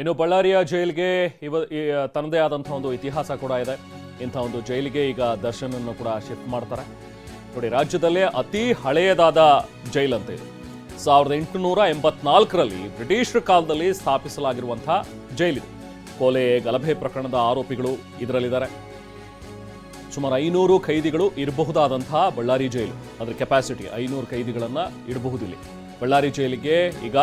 ಇನ್ನು ಬಳ್ಳಾರಿಯ ಜೈಲ್ಗೆ ಇವ ತನ್ನದೇ ಆದಂಥ ಒಂದು ಇತಿಹಾಸ ಕೂಡ ಇದೆ. ಇಂಥ ಒಂದು ಜೈಲಿಗೆ ಈಗ ದರ್ಶನ್ ಅನ್ನು ಕೂಡ ಶಿಫ್ಟ್ ಮಾಡ್ತಾರೆ. ನೋಡಿ, ರಾಜ್ಯದಲ್ಲೇ ಅತಿ ಹಳೆಯದಾದ ಜೈಲಂತೆ ಇದು. ಸಾವಿರದ ಎಂಟುನೂರ ಎಂಬತ್ನಾಲ್ಕರಲ್ಲಿ ಬ್ರಿಟಿಷರ ಕಾಲದಲ್ಲಿ ಸ್ಥಾಪಿಸಲಾಗಿರುವಂತಹ ಜೈಲಿದು. ಕೊಲೆ, ಗಲಭೆ ಪ್ರಕರಣದ ಆರೋಪಿಗಳು ಇದರಲ್ಲಿದ್ದಾರೆ. ಸುಮಾರು ಐನೂರು ಖೈದಿಗಳು ಇರಬಹುದಾದಂತಹ ಬಳ್ಳಾರಿ ಜೈಲು. ಅದರ ಕೆಪಾಸಿಟಿ ಐನೂರು ಖೈದಿಗಳನ್ನು ಇಡಬಹುದು ಇಲ್ಲಿ ಬಳ್ಳಾರಿ ಜೈಲಿಗೆ ಈಗ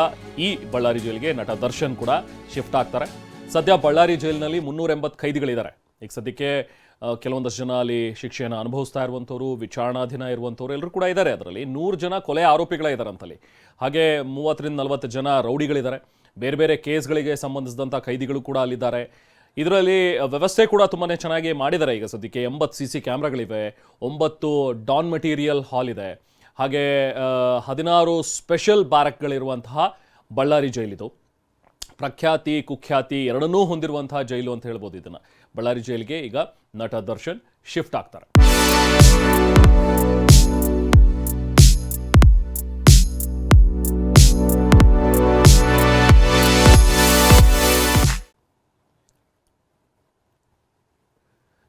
ಈ ಬಳ್ಳಾರಿ ಜೈಲಿಗೆ ನಟ ದರ್ಶನ್ ಕೂಡ ಶಿಫ್ಟ್ ಆಗ್ತಾರೆ. ಸದ್ಯ ಬಳ್ಳಾರಿ ಜೈಲಿನಲ್ಲಿ ಮುನ್ನೂರ ಎಂಬತ್ತು ಖೈದಿಗಳಿದ್ದಾರೆ. ಈಗ ಸದ್ಯಕ್ಕೆ ಕೆಲವೊಂದಷ್ಟು ಜನ ಅಲ್ಲಿ ಶಿಕ್ಷೆಯನ್ನು ಅನುಭವಿಸ್ತಾ ಇರುವಂಥವ್ರು, ವಿಚಾರಣಾಧೀನ ಇರುವಂಥವ್ರು ಎಲ್ಲರೂ ಕೂಡ ಇದ್ದಾರೆ ಅದರಲ್ಲಿ. ನೂರು ಜನ ಕೊಲೆ ಆರೋಪಿಗಳಿದ್ದಾರೆ ಅಂತಲ್ಲಿ. ಹಾಗೆ ಮೂವತ್ತರಿಂದ ನಲವತ್ತು ಜನ ರೌಡಿಗಳಿದ್ದಾರೆ. ಬೇರೆ ಬೇರೆ ಕೇಸ್ಗಳಿಗೆ ಸಂಬಂಧಿಸಿದಂಥ ಖೈದಿಗಳು ಕೂಡ ಅಲ್ಲಿದ್ದಾರೆ. ಇದರಲ್ಲಿ ವ್ಯವಸ್ಥೆ ಕೂಡ ತುಂಬಾ ಚೆನ್ನಾಗಿ ಮಾಡಿದ್ದಾರೆ. ಈಗ ಸದ್ಯಕ್ಕೆ ಎಂಬತ್ತು ಸಿ ಸಿ ಕ್ಯಾಮ್ರಾಗಳಿವೆ, ಒಂಬತ್ತು ಡಾನ್ ಮೆಟೀರಿಯಲ್ ಹಾಲ್ ಇದೆ. ಹಾಗೆ ಹದಿನಾರು ಸ್ಪೆಷಲ್ ಬ್ಯಾರಕ್ಗಳಿರುವಂತಹ ಬಳ್ಳಾರಿ ಜೈಲಿದು. ಪ್ರಖ್ಯಾತಿ, ಕುಖ್ಯಾತಿ ಎರಡನ್ನೂ ಹೊಂದಿರುವಂತಹ ಜೈಲು ಅಂತ ಹೇಳ್ಬೋದು ಇದನ್ನ. ಬಳ್ಳಾರಿ ಜೈಲಿಗೆ ಈಗ ನಟ ದರ್ಶನ್ ಶಿಫ್ಟ್ ಆಗ್ತಾರೆ.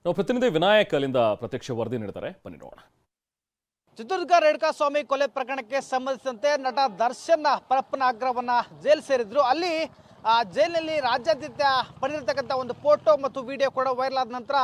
ನಾವು ಪ್ರತಿನಿಧಿ ವಿನಾಯಕ್ ಅಲ್ಲಿಂದ ಪ್ರತ್ಯಕ್ಷ ವರದಿ ನೀಡ್ತಾರೆ. ಬನ್ನಿ ನೋಡೋಣ. ಚಿತ್ರದುರ್ಗ ರೇಣುಕಾ ಸ್ವಾಮಿ ಕೊಲೆ ಪ್ರಕರಣಕ್ಕೆ ಸಂಬಂಧಿಸಿದಂತೆ ನಟ ದರ್ಶನ್ ಪರಪ್ಪನ ಆಗ್ರಹವನ್ನು ಜೈಲು ಸೇರಿದ್ರು. ಅಲ್ಲಿ, ಆ, ಜೈಲಿನಲ್ಲಿ ರಾಜ್ಯಾದ್ಯಂತ ಪಡೆದಿರ್ತಕ್ಕಂಥ ಒಂದು ಫೋಟೋ ಮತ್ತು ವಿಡಿಯೋ ಕೂಡ ವೈರಲ್ ಆದ ನಂತರ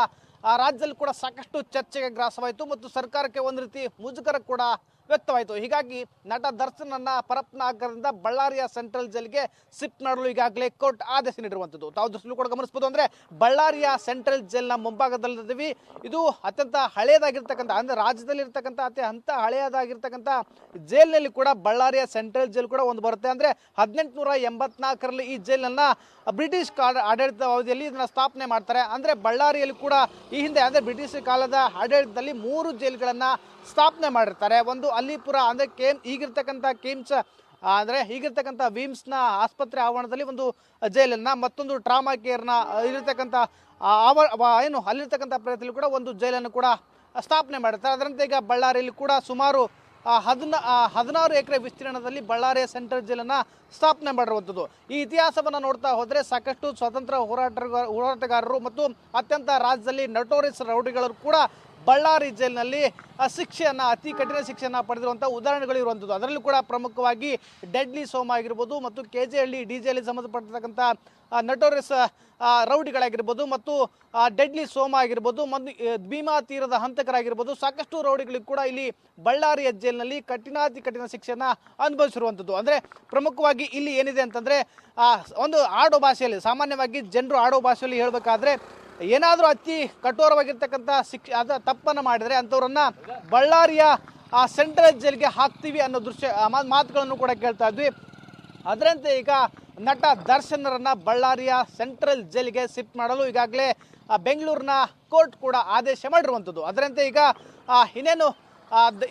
ರಾಜ್ಯದಲ್ಲಿ ಕೂಡ ಸಾಕಷ್ಟು ಚರ್ಚೆಗೆ ಗ್ರಾಸವಾಯಿತು ಮತ್ತು ಸರ್ಕಾರಕ್ಕೆ ಒಂದು ರೀತಿ ಮುಜುಗರ ಕೂಡ ವ್ಯಕ್ತವಾಯಿತು. ಹೀಗಾಗಿ ನಟ ದರ್ಶನನ್ನ ಅನ್ನ ಪರಪ್ನಾಗರದಿಂದ ಬಳ್ಳಾರಿಯ ಸೆಂಟ್ರಲ್ ಜೈಲ್ಗೆ ಶಿಫ್ಟ್ ಮಾಡಲು ಈಗಾಗಲೇ ಕೋರ್ಟ್ ಆದೇಶ ನೀಡಿರುವಂಥದ್ದು. ತಾವು ದೃಷ್ಟಿಯಲ್ಲಿ ಕೂಡ ಗಮನಿಸಬಹುದು ಅಂದ್ರೆ ಬಳ್ಳಾರಿಯ ಸೆಂಟ್ರಲ್ ಜೈಲ್ನ ಮುಂಭಾಗದಲ್ಲಿದ್ದೀವಿ. ಇದು ಅತ್ಯಂತ ಹಳೆಯದಾಗಿರ್ತಕ್ಕಂಥ ಅಂದ್ರೆ ರಾಜ್ಯದಲ್ಲಿ ಇರ್ತಕ್ಕಂಥ ಅತಿ ಅಂತ ಹಳೆಯದಾಗಿರ್ತಕ್ಕಂಥ ಜೈಲಿನಲ್ಲಿ ಕೂಡ ಬಳ್ಳಾರಿಯ ಸೆಂಟ್ರಲ್ ಜೈಲ್ ಕೂಡ ಒಂದು ಬರುತ್ತೆ. ಅಂದ್ರೆ ಹದಿನೆಂಟುನೂರ ಎಂಬತ್ನಾಲ್ಕರಲ್ಲಿ ಈ ಜೈಲನ್ನ ಬ್ರಿಟಿಷ್ ಕಾಲ ಆಡಳಿತ ಅವಧಿಯಲ್ಲಿ ಇದನ್ನ ಸ್ಥಾಪನೆ ಮಾಡ್ತಾರೆ. ಅಂದ್ರೆ ಬಳ್ಳಾರಿಯಲ್ಲಿ ಕೂಡ ಈ ಹಿಂದೆ, ಅಂದ್ರೆ ಬ್ರಿಟಿಷ್ ಕಾಲದ ಆಡಳಿತದಲ್ಲಿ ಮೂರು ಜೈಲುಗಳನ್ನ ಸ್ಥಾಪನೆ ಮಾಡಿರ್ತಾರೆ. ಒಂದು ಅಲ್ಲಿಪುರ ಅಂದರೆ ಕೇಮ್ ಈಗಿರ್ತಕ್ಕಂಥ ಕೇಮ್ಸ್ ಅಂದರೆ ಈಗಿರ್ತಕ್ಕಂಥ ವಿಮ್ಸ್ನ ಆಸ್ಪತ್ರೆ ಆವರಣದಲ್ಲಿ ಒಂದು ಜೈಲನ್ನು, ಮತ್ತೊಂದು ಟ್ರಾಮಾ ಕೇರ್ನ ಇರತಕ್ಕಂಥ ಆವ ಏನು ಅಲ್ಲಿರ್ತಕ್ಕಂಥ ಪ್ರದೇಶದಲ್ಲಿ ಕೂಡ ಒಂದು ಜೈಲನ್ನು ಕೂಡ ಸ್ಥಾಪನೆ ಮಾಡಿರ್ತಾರೆ. ಅದರಂತೆ ಈಗ ಬಳ್ಳಾರಿಯಲ್ಲಿ ಕೂಡ ಸುಮಾರು ಹದಿನ ಹದಿನಾರು ಎಕರೆ ವಿಸ್ತೀರ್ಣದಲ್ಲಿ ಬಳ್ಳಾರಿಯ ಸೆಂಟ್ರಲ್ ಜೈಲನ್ನು ಸ್ಥಾಪನೆ ಮಾಡಿರುವಂಥದ್ದು. ಈ ಇತಿಹಾಸವನ್ನು ನೋಡ್ತಾ ಹೋದರೆ ಸಾಕಷ್ಟು ಸ್ವತಂತ್ರ ಹೋರಾಟಗಾರ ಹೋರಾಟಗಾರರು ಮತ್ತು ಅತ್ಯಂತ ರಾಜ್ಯದಲ್ಲಿ ನಟೋರಿಸ್ ರೌಡಿಗಳು ಕೂಡ ಬಳ್ಳಾರಿ ಜೈಲಿನಲ್ಲಿ ಶಿಕ್ಷೆಯನ್ನು, ಅತಿ ಕಠಿಣ ಶಿಕ್ಷೆಯನ್ನು ಪಡೆದಿರುವಂಥ ಉದಾಹರಣೆಗಳು ಇರುವಂಥದ್ದು ಅದರಲ್ಲೂ ಕೂಡ ಪ್ರಮುಖವಾಗಿ ಡೆಡ್ಲಿ ಸೋಮ ಆಗಿರ್ಬೋದು ಮತ್ತು K J Halli D J Halli ಸಂಬಂಧಪಟ್ಟಿರ್ತಕ್ಕಂಥ notorious ರೌಡಿಗಳಾಗಿರ್ಬೋದು ಮತ್ತು ಡೆಡ್ಲಿ ಸೋಮ ಆಗಿರ್ಬೋದು, ಮತ್ತು ಭೀಮಾ ತೀರದ ಹಂತಕರಾಗಿರ್ಬೋದು, ಸಾಕಷ್ಟು ರೌಡಿಗಳಿಗೆ ಕೂಡ ಇಲ್ಲಿ ಬಳ್ಳಾರಿಯ ಜೈಲಿನಲ್ಲಿ ಕಠಿಣಾತಿ ಕಠಿಣ ಶಿಕ್ಷೆಯನ್ನು ಅನುಭವಿಸಿರುವಂಥದ್ದು ಅಂದರೆ ಪ್ರಮುಖವಾಗಿ ಇಲ್ಲಿ ಏನಿದೆ ಅಂತಂದರೆ ಒಂದು ಆಡೋ ಭಾಷೆಯಲ್ಲಿ, ಸಾಮಾನ್ಯವಾಗಿ ಜನರು ಆಡೋ ಭಾಷೆಯಲ್ಲಿ ಹೇಳಬೇಕಾದ್ರೆ ಏನಾದರೂ ಅತಿ ಕಠೋರವಾಗಿರ್ತಕ್ಕಂಥ ಶಿಕ್ಷ ಅದ ತಪ್ಪನ್ನು ಮಾಡಿದರೆ ಅಂಥವ್ರನ್ನ ಬಳ್ಳಾರಿಯ, ಆ, ಸೆಂಟ್ರಲ್ ಜೈಲ್ಗೆ ಹಾಕ್ತೀವಿ ಅನ್ನೋ ದೃಶ್ಯ ಮಾತುಗಳನ್ನು ಕೂಡ ಕೇಳ್ತಾ ಇದ್ವಿ. ಅದರಂತೆ ಈಗ ನಟ ದರ್ಶನರನ್ನು ಬಳ್ಳಾರಿಯ ಸೆಂಟ್ರಲ್ ಜೈಲಿಗೆ ಶಿಫ್ಟ್ ಮಾಡಲು ಈಗಾಗಲೇ ಬೆಂಗಳೂರಿನ ಕೋರ್ಟ್ ಕೂಡ ಆದೇಶ ಮಾಡಿರುವಂಥದ್ದು. ಅದರಂತೆ ಈಗ ಇನ್ನೇನು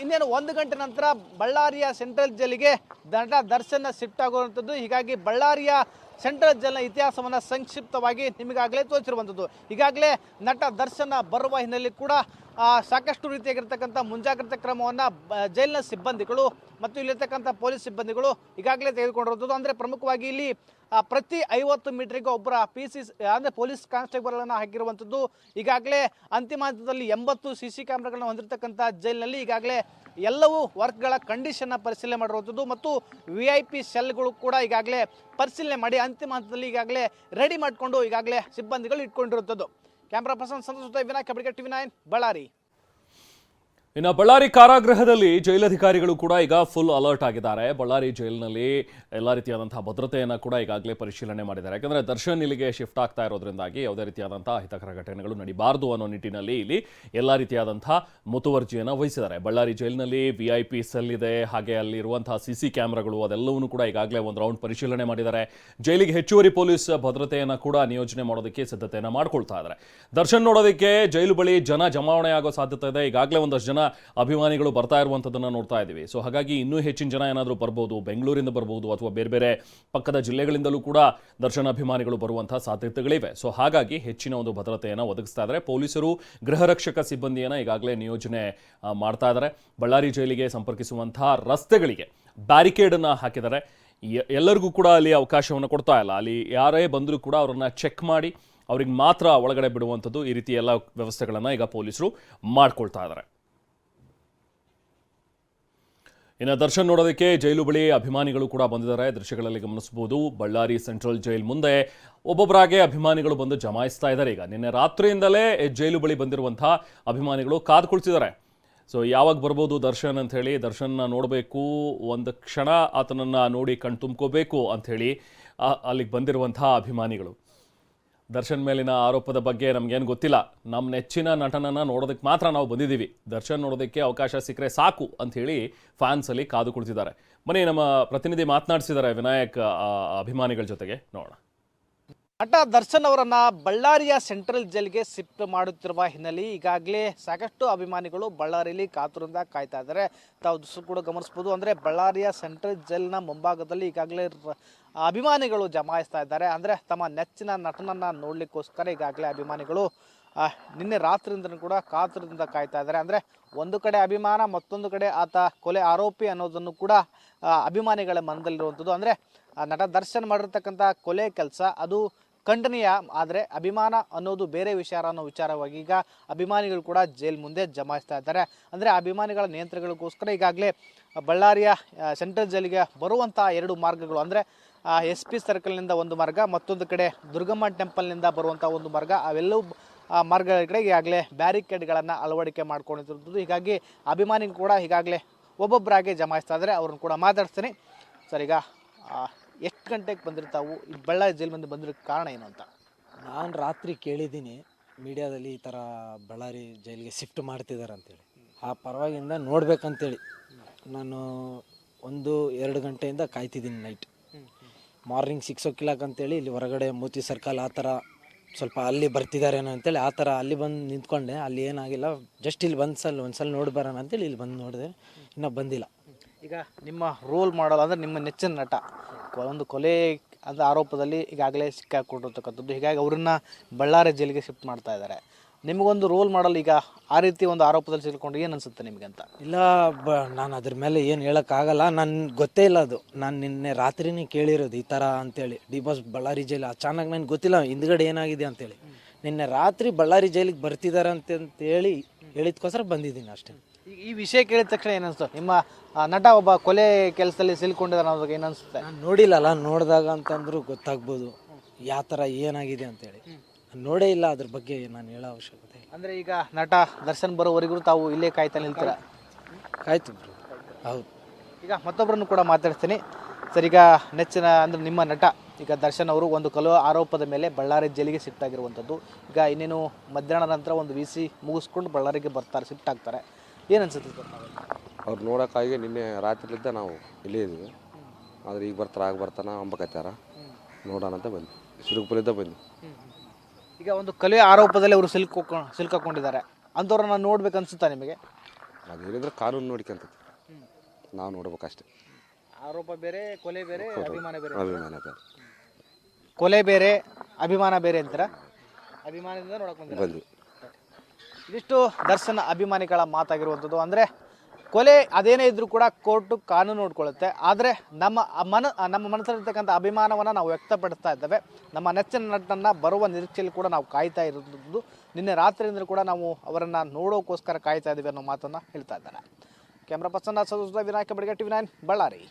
ಇನ್ನೇನು ಒಂದು ಗಂಟೆ ನಂತರ ಬಳ್ಳಾರಿಯ ಸೆಂಟ್ರಲ್ ಜೈಲಿಗೆ ನಟ ದರ್ಶನ ಶಿಫ್ಟ್ ಆಗುವಂಥದ್ದು. ಹೀಗಾಗಿ ಬಳ್ಳಾರಿಯ ಸೆಂಟ್ರಲ್ ಜೈಲ್ನ ಇತಿಹಾಸವನ್ನು ಸಂಕ್ಷಿಪ್ತವಾಗಿ ನಿಮಗಾಗಲೇ ತೋರಿಸಿರುವಂಥದ್ದು. ಈಗಾಗಲೇ ನಟ ದರ್ಶನ ಬರುವ ಹಿನ್ನೆಲೆಯಲ್ಲಿ ಕೂಡ ಸಾಕಷ್ಟು ರೀತಿಯಾಗಿರ್ತಕ್ಕಂಥ ಮುಂಜಾಗ್ರತಾ ಕ್ರಮವನ್ನು ಜೈಲಿನ ಸಿಬ್ಬಂದಿಗಳು ಮತ್ತು ಇಲ್ಲಿರ್ತಕ್ಕಂಥ ಪೊಲೀಸ್ ಸಿಬ್ಬಂದಿಗಳು ಈಗಾಗಲೇ ತೆಗೆದುಕೊಂಡಿರುವಂಥದ್ದು ಅಂದರೆ ಪ್ರಮುಖವಾಗಿ ಇಲ್ಲಿ ಪ್ರತಿ ಐವತ್ತು ಮೀಟರ್ಗೆ ಒಬ್ಬರ ಪಿ ಸಿ ಅಂದರೆ ಪೊಲೀಸ್ ಕಾನ್ಸ್ಟೇಬಲ್ಗಳನ್ನು ಹಾಕಿರುವಂಥದ್ದು. ಈಗಾಗಲೇ ಅಂತಿಮ ಹಂತದಲ್ಲಿ ಎಂಬತ್ತು ಸಿ ಸಿ ಕ್ಯಾಮ್ರಾಗಳನ್ನು ಹೊಂದಿರತಕ್ಕಂಥ ಜೈಲಿನಲ್ಲಿ ಈಗಾಗಲೇ ಎಲ್ಲವೂ ವರ್ಕ್ಗಳ ಕಂಡೀಷನ್ನ ಪರಿಶೀಲನೆ ಮಾಡಿರುವಂಥದ್ದು. ಮತ್ತು ವಿ ಐ ಪಿ ಸೆಲ್ಗಳು ಕೂಡ ಈಗಾಗಲೇ ಪರಿಶೀಲನೆ ಮಾಡಿ ಅಂತಿಮ ಹಂತದಲ್ಲಿ ಈಗಾಗಲೇ ರೆಡಿ ಮಾಡಿಕೊಂಡು ಈಗಾಗಲೇ ಸಿಬ್ಬಂದಿಗಳು ಇಟ್ಕೊಂಡಿರುವಂಥದ್ದು. ಕ್ಯಾಮ್ರಾ ಪರ್ಸನ್ ಸಂತೋಷ್ ಜೊತೆ ವಿನಾಯಕ್ ಕಬಡಿಗೆ ಟಿವಿ ನೈನ್ ಬಳ್ಳಾರಿ ಇನ್ನು ಬಳ್ಳಾರಿ ಕಾರಾಗೃಹದಲ್ಲಿ ಜೈಲಧಿಕಾರಿಗಳು ಕೂಡ ಈಗ ಫುಲ್ ಅಲರ್ಟ್ ಆಗಿದ್ದಾರೆ. ಬಳ್ಳಾರಿ ಜೈಲಿನಲ್ಲಿ ಎಲ್ಲ ರೀತಿಯಾದಂತಹ ಭದ್ರತೆಯನ್ನು ಕೂಡ ಈಗಾಗಲೇ ಪರಿಶೀಲನೆ ಮಾಡಿದ್ದಾರೆ. ಯಾಕಂದರೆ ದರ್ಶನ್ ಇಲ್ಲಿಗೆ ಶಿಫ್ಟ್ ಆಗ್ತಾ ಇರೋದ್ರಿಂದಾಗಿ ಯಾವುದೇ ರೀತಿಯಾದಂತಹ ಅಹಿತಕರ ಘಟನೆಗಳು ನಡಿಬಾರದು ಅನ್ನೋ ನಿಟ್ಟಿನಲ್ಲಿ ಇಲ್ಲಿ ಎಲ್ಲ ರೀತಿಯಾದಂತಹ ಮುತುವರ್ಜಿಯನ್ನು ವಹಿಸಿದ್ದಾರೆ. ಬಳ್ಳಾರಿ ಜೈಲಿನಲ್ಲಿ ವಿ ಐ ಪಿ ಸೆಲ್ ಇದೆ, ಹಾಗೆ ಅಲ್ಲಿರುವಂತಹ ಸಿ ಸಿ ಕ್ಯಾಮ್ರಾಗಳು ಅದೆಲ್ಲವನ್ನೂ ಕೂಡ ಈಗಾಗಲೇ ಒಂದು ರೌಂಡ್ ಪರಿಶೀಲನೆ ಮಾಡಿದ್ದಾರೆ. ಜೈಲಿಗೆ ಹೆಚ್ಚುವರಿ ಪೊಲೀಸ್ ಭದ್ರತೆಯನ್ನು ಕೂಡ ನಿಯೋಜನೆ ಮಾಡೋದಕ್ಕೆ ಸಿದ್ಧತೆಯನ್ನು ಮಾಡ್ಕೊಳ್ತಾ ಇದ್ದಾರೆ. ದರ್ಶನ್ ನೋಡೋದಕ್ಕೆ ಜೈಲು ಬಳಿ ಜನ ಜಮಾವಣೆ ಆಗೋ ಸಾಧ್ಯತೆ ಇದೆ. ಈಗಾಗಲೇ ಒಂದಷ್ಟು ಜನ ಅಭಿಮಾನಿಗಳು ಬರ್ತಾ ಇರುವಂಥದ್ದನ್ನು ನೋಡ್ತಾ ಇದ್ದೀವಿ. ಸೊ ಹಾಗಾಗಿ ಇನ್ನೂ ಹೆಚ್ಚಿನ ಜನ ಏನಾದರೂ ಬರ್ಬೋದು, ಬೆಂಗಳೂರಿಂದ ಬರ್ಬೋದು ಅಥವಾ ಬೇರೆ ಬೇರೆ ಪಕ್ಕದ ಜಿಲ್ಲೆಗಳಿಂದಲೂ ಕೂಡ ದರ್ಶನ ಅಭಿಮಾನಿಗಳು ಬರುವಂತಹ ಸಾಧ್ಯತೆಗಳಿವೆ. ಸೊ ಹಾಗಾಗಿ ಹೆಚ್ಚಿನ ಒಂದು ಭದ್ರತೆಯನ್ನು ಒದಗಿಸ್ತಾ ಇದ್ದಾರೆ. ಪೊಲೀಸರು ಗೃಹ ರಕ್ಷಕ ಸಿಬ್ಬಂದಿಯನ್ನು ಈಗಾಗಲೇ ನಿಯೋಜನೆ ಮಾಡ್ತಾ ಇದ್ದಾರೆ. ಬಳ್ಳಾರಿ ಜೈಲಿಗೆ ಸಂಪರ್ಕಿಸುವಂತಹ ರಸ್ತೆಗಳಿಗೆ ಬ್ಯಾರಿಕೇಡನ್ನು ಹಾಕಿದ್ದಾರೆ. ಎಲ್ಲರಿಗೂ ಕೂಡ ಅಲ್ಲಿ ಅವಕಾಶವನ್ನು ಕೊಡ್ತಾ ಇಲ್ಲ. ಅಲ್ಲಿ ಯಾರೇ ಬಂದರೂ ಕೂಡ ಅವರನ್ನು ಚೆಕ್ ಮಾಡಿ ಅವ್ರಿಗೆ ಮಾತ್ರ ಒಳಗಡೆ ಬಿಡುವಂಥದ್ದು ಈ ರೀತಿ ಎಲ್ಲ ವ್ಯವಸ್ಥೆಗಳನ್ನು ಈಗ ಪೊಲೀಸರು ಮಾಡ್ಕೊಳ್ತಾ ಇದ್ದಾರೆ. ಇನ್ನು ದರ್ಶನ್ ನೋಡೋದಕ್ಕೆ ಜೈಲು ಬಳಿ ಅಭಿಮಾನಿಗಳು ಕೂಡ ಬಂದಿದ್ದಾರೆ. ದೃಶ್ಯಗಳಲ್ಲಿ ಗಮನಿಸಬಹುದು, ಬಳ್ಳಾರಿ ಸೆಂಟ್ರಲ್ ಜೈಲ್ ಮುಂದೆ ಒಬ್ಬೊಬ್ಬರಾಗೆ ಅಭಿಮಾನಿಗಳು ಬಂದು ಜಮಾಯಿಸ್ತಾ ಇದ್ದಾರೆ. ಈಗ ನಿನ್ನೆ ರಾತ್ರಿಯಿಂದಲೇ ಜೈಲು ಬಳಿ ಬಂದಿರುವಂತಹ ಅಭಿಮಾನಿಗಳು ಕಾದು ಕುಳಿತಿದ್ದಾರೆ ಸೊ ಯಾವಾಗ ಬರ್ಬೋದು ದರ್ಶನ್ ಅಂತ ಹೇಳಿ, ದರ್ಶನ್ನ ನೋಡಬೇಕು, ಒಂದು ಕ್ಷಣ ಆತನನ್ನು ನೋಡಿ ಕಣ್ ತುಂಬ್ಕೋಬೇಕು ಅಂಥೇಳಿ ಅಲ್ಲಿಗೆ ಬಂದಿರುವಂತಹ ಅಭಿಮಾನಿಗಳು. ದರ್ಶನ್ ಮೇಲಿನ ಆರೋಪದ ಬಗ್ಗೆ ನಮಗೇನು ಗೊತ್ತಿಲ್ಲ. ನಮ್ಮ ನೆಚ್ಚಿನ ನಟನನ್ನು ನೋಡೋದಕ್ಕೆ ಮಾತ್ರ ನಾವು ಬಂದಿದ್ದೀವಿ. ದರ್ಶನ್ ನೋಡೋದಕ್ಕೆ ಅವಕಾಶ ಸಿಕ್ಕರೆ ಸಾಕು ಅಂತ ಹೇಳಿ ಫ್ಯಾನ್ಸ್ ಅಲ್ಲಿ ಕಾದು ಕುಳಿತಿದ್ದಾರೆ. ಮನೆ ನಮ್ಮ ಪ್ರತಿನಿಧಿ ಮಾತನಾಡಿಸಿದ್ದಾರೆ ವಿನಾಯಕ್ ಅಭಿಮಾನಿಗಳ ಜೊತೆಗೆ. ನೋಡೋಣ. ನಟ ದರ್ಶನ್ ಅವರನ್ನ ಬಳ್ಳಾರಿಯ ಸೆಂಟ್ರಲ್ ಜೈಲ್ಗೆ ಶಿಫ್ಟ್ ಮಾಡುತ್ತಿರುವ ಹಿನ್ನೆಲೆ ಈಗಾಗಲೇ ಸಾಕಷ್ಟು ಅಭಿಮಾನಿಗಳು ಬಳ್ಳಾರಿಯಲ್ಲಿ ಕಾತುರಿಂದ ಕಾಯ್ತಾ ಇದ್ದಾರೆ. ತಾವು ದೃಶ್ಯ ಕೂಡ ಗಮನಿಸಬಹುದು ಅಂದ್ರೆ ಬಳ್ಳಾರಿಯ ಸೆಂಟ್ರಲ್ ಜೈಲಿನ ಮುಂಭಾಗದಲ್ಲಿ ಈಗಾಗಲೇ ಅಭಿಮಾನಿಗಳು ಜಮಾಯಿಸ್ತಾ ಇದ್ದಾರೆ. ಅಂದ್ರೆ ತಮ್ಮ ನೆಚ್ಚಿನ ನಟನನ್ನ ನೋಡ್ಲಿಕ್ಕೋಸ್ಕರ ಈಗಾಗಲೇ ಅಭಿಮಾನಿಗಳು ನಿನ್ನೆ ರಾತ್ರಿಯಿಂದ ಕೂಡ ಕಾತುರದಿಂದ ಕಾಯ್ತಾ ಇದ್ದಾರೆ. ಅಂದ್ರೆ ಒಂದು ಕಡೆ ಅಭಿಮಾನ, ಮತ್ತೊಂದು ಕಡೆ ಆತ ಕೊಲೆ ಆರೋಪಿ ಅನ್ನೋದನ್ನು ಕೂಡ ಅಭಿಮಾನಿಗಳ ಮನದಲ್ಲಿರುವಂಥದ್ದು. ಅಂದ್ರೆ ನಟ ದರ್ಶನ್ ಮಾಡಿರ್ತಕ್ಕಂಥ ಕೊಲೆ ಕೆಲಸ, ಅದು ಖಂಡನೀಯ, ಆದರೆ ಅಭಿಮಾನ ಅನ್ನೋದು ಬೇರೆ ವಿಚಾರ ಅನ್ನೋ ವಿಚಾರವಾಗಿ ಈಗ ಅಭಿಮಾನಿಗಳು ಕೂಡ ಜೈಲ್ ಮುಂದೆ ಜಮಾಯಿಸ್ತಾ ಇದ್ದಾರೆ. ಅಂದರೆ ಅಭಿಮಾನಿಗಳ ನಿಯಂತ್ರಣಗಳಿಗೋಸ್ಕರ ಈಗಾಗಲೇ ಬಳ್ಳಾರಿಯ ಸೆಂಟ್ರಲ್ ಜೈಲಿಗೆ ಬರುವಂಥ ಎರಡು ಮಾರ್ಗಗಳು. ಅಂದರೆ ಎಸ್ ಪಿ ಸರ್ಕಲ್ನಿಂದ ಒಂದು ಮಾರ್ಗ, ಮತ್ತೊಂದು ಕಡೆ ದುರ್ಗಮ್ಮ ಟೆಂಪಲ್ನಿಂದ ಬರುವಂಥ ಒಂದು ಮಾರ್ಗ. ಅವೆಲ್ಲವೂ ಮಾರ್ಗಗಳ ಕಡೆ ಈಗಾಗಲೇ ಬ್ಯಾರಿಕೇಡ್ಗಳನ್ನು ಅಳವಡಿಕೆ ಮಾಡ್ಕೊಂಡಿರುವಂಥದ್ದು. ಹೀಗಾಗಿ ಅಭಿಮಾನಿಗಳು ಕೂಡ ಈಗಾಗಲೇ ಒಬ್ಬೊಬ್ಬರಾಗಿ ಜಮಾಯಿಸ್ತಾ ಇದ್ದಾರೆ. ಅವ್ರನ್ನ ಕೂಡ ಮಾತಾಡ್ತೀನಿ ಸರ್ ಈಗ ಎಷ್ಟು ಗಂಟೆಗೆ ಬಂದಿರ್ತಾವು ಈ ಬಳ್ಳಾರಿ ಜೈಲ್ ಬಂದು ಬಂದಿರೋಕ್ಕೆ ಕಾರಣ ಏನು ಅಂತ? ನಾನು ರಾತ್ರಿ ಕೇಳಿದ್ದೀನಿ, ಮೀಡಿಯಾದಲ್ಲಿ ಈ ಥರ ಬಳ್ಳಾರಿ ಜೈಲಿಗೆ ಶಿಫ್ಟ್ ಮಾಡ್ತಿದ್ದಾರೆ ಅಂತೇಳಿ. ಆ ಪರವಾಗಿಂದ ನೋಡ್ಬೇಕಂತೇಳಿ. ನಾನು ಒಂದು ಎರಡು ಗಂಟೆಯಿಂದ ಕಾಯ್ತಿದ್ದೀನಿ night morning six o'clock ಅಂತೇಳಿ ಇಲ್ಲಿ ಹೊರಗಡೆ ಮೂತಿ ಸರ್ಕಲ್ ಆ ಥರ ಸ್ವಲ್ಪ ಅಲ್ಲಿ ಬರ್ತಿದ್ದಾರೇನೋ ಅಂತೇಳಿ ಆ ಥರ ಅಲ್ಲಿ ಬಂದು ನಿಂತ್ಕೊಂಡೆ. ಅಲ್ಲಿ ಏನಾಗಿಲ್ಲ ಜಸ್ಟ್ ಇಲ್ಲಿ ಬಂದು ಸಲ ಒಂದು ಸಲ ನೋಡಿ ಬರೋಣ ಅಂತೇಳಿ ಇಲ್ಲಿ ಬಂದು ನೋಡಿದೆ. ಇನ್ನೂ ಬಂದಿಲ್ಲ. ಈಗ ನಿಮ್ಮ ರೋಲ್ ಮಾಡಲ್ ಅಂದರೆ ನಿಮ್ಮ ನೆಚ್ಚಿನ ನಟ. ಒಂದು ಕೊಲೆ ಅಂತ ಆರೋಪದಲ್ಲಿ ಈಗಾಗಲೇ ಸಿಕ್ಕಾಕೊಂಡಿರ್ತಕ್ಕಂಥದ್ದು. ಹೀಗಾಗಿ ಅವರನ್ನ ಬಳ್ಳಾರಿ ಜೈಲಿಗೆ ಶಿಫ್ಟ್ ಮಾಡ್ತಾ ಇದ್ದಾರೆ. ನಿಮಗೊಂದು ರೋಲ್ ಮಾಡಲ್ ಈಗ ಆ ರೀತಿ ಒಂದು ಆರೋಪದಲ್ಲಿ ಸಿಲ್ಕೊಂಡು ಏನು ಅನಿಸುತ್ತೆ ನಿಮಗೆ ಅಂತ? ಇಲ್ಲ, ಬ, ನಾನು ಅದ್ರ ಮೇಲೆ ಏನು ಹೇಳೋಕ್ಕಾಗಲ್ಲ. ನಾನು ಗೊತ್ತೇ ಇಲ್ಲ ಅದು. ನಾನು ನಿನ್ನೆ ರಾತ್ರಿನೇ ಕೇಳಿರೋದು ಈ ಥರ ಅಂತೇಳಿ. ಡಿ ಬಾಸ್ ಬಳ್ಳಾರಿ ಜೈಲು ಅಚಾನಕ್ ನನಗೆ ಗೊತ್ತಿಲ್ಲ. ಹಿಂದ್ಗಡೆ ಏನಾಗಿದೆ ಅಂತೇಳಿ. ನಿನ್ನೆ ರಾತ್ರಿ ಬಳ್ಳಾರಿ ಜೈಲಿಗೆ ಬರ್ತಿದ್ದಾರೆ ಅಂತ ಹೇಳಿ ಹೇಳಿದ್ಕೋಸ್ಕರ ಬಂದಿದ್ದೀನಿ ಅಷ್ಟೇ. ಈಗ ಈ ವಿಷಯ ಕೇಳಿದ ತಕ್ಷಣ ಏನನ್ಸ್ತು ನಿಮ್ಮ ಆ, ನಟ ಒಬ್ಬ ಕೊಲೆ ಕೆಲಸದಲ್ಲಿ ಸಿಲ್ಕೊಂಡಿದ್ದಾರೆ ಅನ್ನೋದಕ್ಕೆ ಏನು ಅನ್ಸುತ್ತೆ ನಾನು ನೋಡಿಲ್ಲಲ್ಲ ನೋಡಿದಾಗ ಅಂತಂದ್ರು ಗೊತ್ತಾಗ್ಬೋದು. ಯಾವ ಥರ ಏನಾಗಿದೆ ಅಂತೇಳಿ. ನೋಡೇ ಇಲ್ಲ ಅದ್ರ ಬಗ್ಗೆ ನಾನು ಹೇಳೋ ಅವಶ್ಯಕತೆ ಇಲ್ಲ. ಅಂದರೆ ಈಗ ನಟ ದರ್ಶನ್ ಬರೋವರೆಗೂ ತಾವು ಇಲ್ಲೇ ಕಾಯ್ತಾ ನಿಲ್ತೀರ? ಆಯ್ತು ಬ್ರೋ. ಹೌದು. ಈಗ ಮತ್ತೊಬ್ಬರನ್ನು ಕೂಡ ಮಾತಾಡ್ತೀನಿ. ಸರ್ ಈಗ ನೆಚ್ಚಿನ ಅಂದ್ರೆ ನಿಮ್ಮ ನಟ ಈಗ ದರ್ಶನ್ ಅವರು ಒಂದು ಕಲು ಆರೋಪದ ಮೇಲೆ ಬಳ್ಳಾರಿ ಜೈಲಿಗೆ ಶಿಫ್ಟ್ ಆಗಿರುವಂಥದ್ದು ಈಗ ಇನ್ನೇನು ಮಧ್ಯಾಹ್ನ ನಂತರ ಒಂದು ವಿ ಸಿ ಮುಗಿಸ್ಕೊಂಡು ಬಳ್ಳಾರಿಗೆ ಬರ್ತಾರೆ ಶಿಫ್ಟ್ ಆಗ್ತಾರೆ. ಏನು ಅನ್ಸುತ್ತೆ ಸರ್? ಅವ್ರು ನೋಡೋಕ್ಕಾಗಿ ನಿನ್ನೆ ರಾತ್ರಿಲಿದ್ದ ನಾವು ಇಲ್ಲೇ ಇದ್ದೀವಿ ಆದರೆ ಈಗ ಬರ್ತಾರ ಆಗ ಬರ್ತಾನ ಅಂಬಕತ್ತಾರ ನೋಡೋಣ ಅಂತ ಬಂದ್ವಿ. ಸಿರುಗುಪ್ಪಲಿದ್ದ ಬಂದ್ವಿ. ಈಗ ಒಂದು ಕಲೆ ಆರೋಪದಲ್ಲಿ ಅವರು ಸಿಲ್ಕ್ ಸಿಲ್ಕಾಕೊಂಡಿದ್ದಾರೆ ಅಂಥವ್ರನ್ನ ನೋಡ್ಬೇಕು ಅನ್ಸುತ್ತಾ ನಿಮಗೆ? ಅದು ಹೇಳಿದ್ರೆ ಕಾನೂನು ನೋಡ್ಕೊಂತೈತಿ ನಾವು ನೋಡ್ಬೇಕಷ್ಟೇ. ಆರೋಪ ಬೇರೆ ಕೊಲೆ ಬೇರೆ ಅಭಿಮಾನ ಬೇರೆ. ಅಭಿಮಾನ ಬೇರೆ. ಕೊಲೆ ಬೇರೆ ಅಭಿಮಾನ ಬೇರೆ ಅಂತೀರಾ? ಅಭಿಮಾನದಿಂದ ನೋಡಕ್ ಬಂದಿರ? ಬಂದ್ವಿ. ಇದಿಷ್ಟು ದರ್ಶನ ಅಭಿಮಾನಿಗಳ ಮಾತಾಗಿರುವಂಥದ್ದು. ಅಂದರೆ ಕೊಲೆ ಅದೇನೇ ಇದ್ರೂ ಕೂಡ ಕೋರ್ಟು ಕಾನೂನು ನೋಡ್ಕೊಳ್ಳುತ್ತೆ. ಆದರೆ ನಮ್ಮ ಮನ, ನಮ್ಮ ಮನಸ್ಸಲ್ಲಿರ್ತಕ್ಕಂಥ ಅಭಿಮಾನವನ್ನು ನಾವು ವ್ಯಕ್ತಪಡಿಸ್ತಾ ಇದ್ದೇವೆ. ನಮ್ಮ ನೆಚ್ಚಿನ ನಟನನ್ನು ಬರುವ ನಿರೀಕ್ಷೆಯಲ್ಲಿ ಕೂಡ ನಾವು ಕಾಯ್ತಾ ಇರೋದು ನಿನ್ನೆ ರಾತ್ರಿಯಿಂದ ಕೂಡ ನಾವು ಅವರನ್ನು ನೋಡೋಕ್ಕೋಸ್ಕರ ಕಾಯ್ತಾ ಇದ್ದೀವಿ ಅನ್ನೋ ಮಾತನ್ನು ಹೇಳ್ತಾ ಇದ್ದಾರೆ. ಕ್ಯಾಮ್ರಾ ಪರ್ಸನ್ ಸದಸ್ಯ ವಿನಾಯಕ ಬಡಿಗೆ ಟಿವಿ ಬಳ್ಳಾರಿ.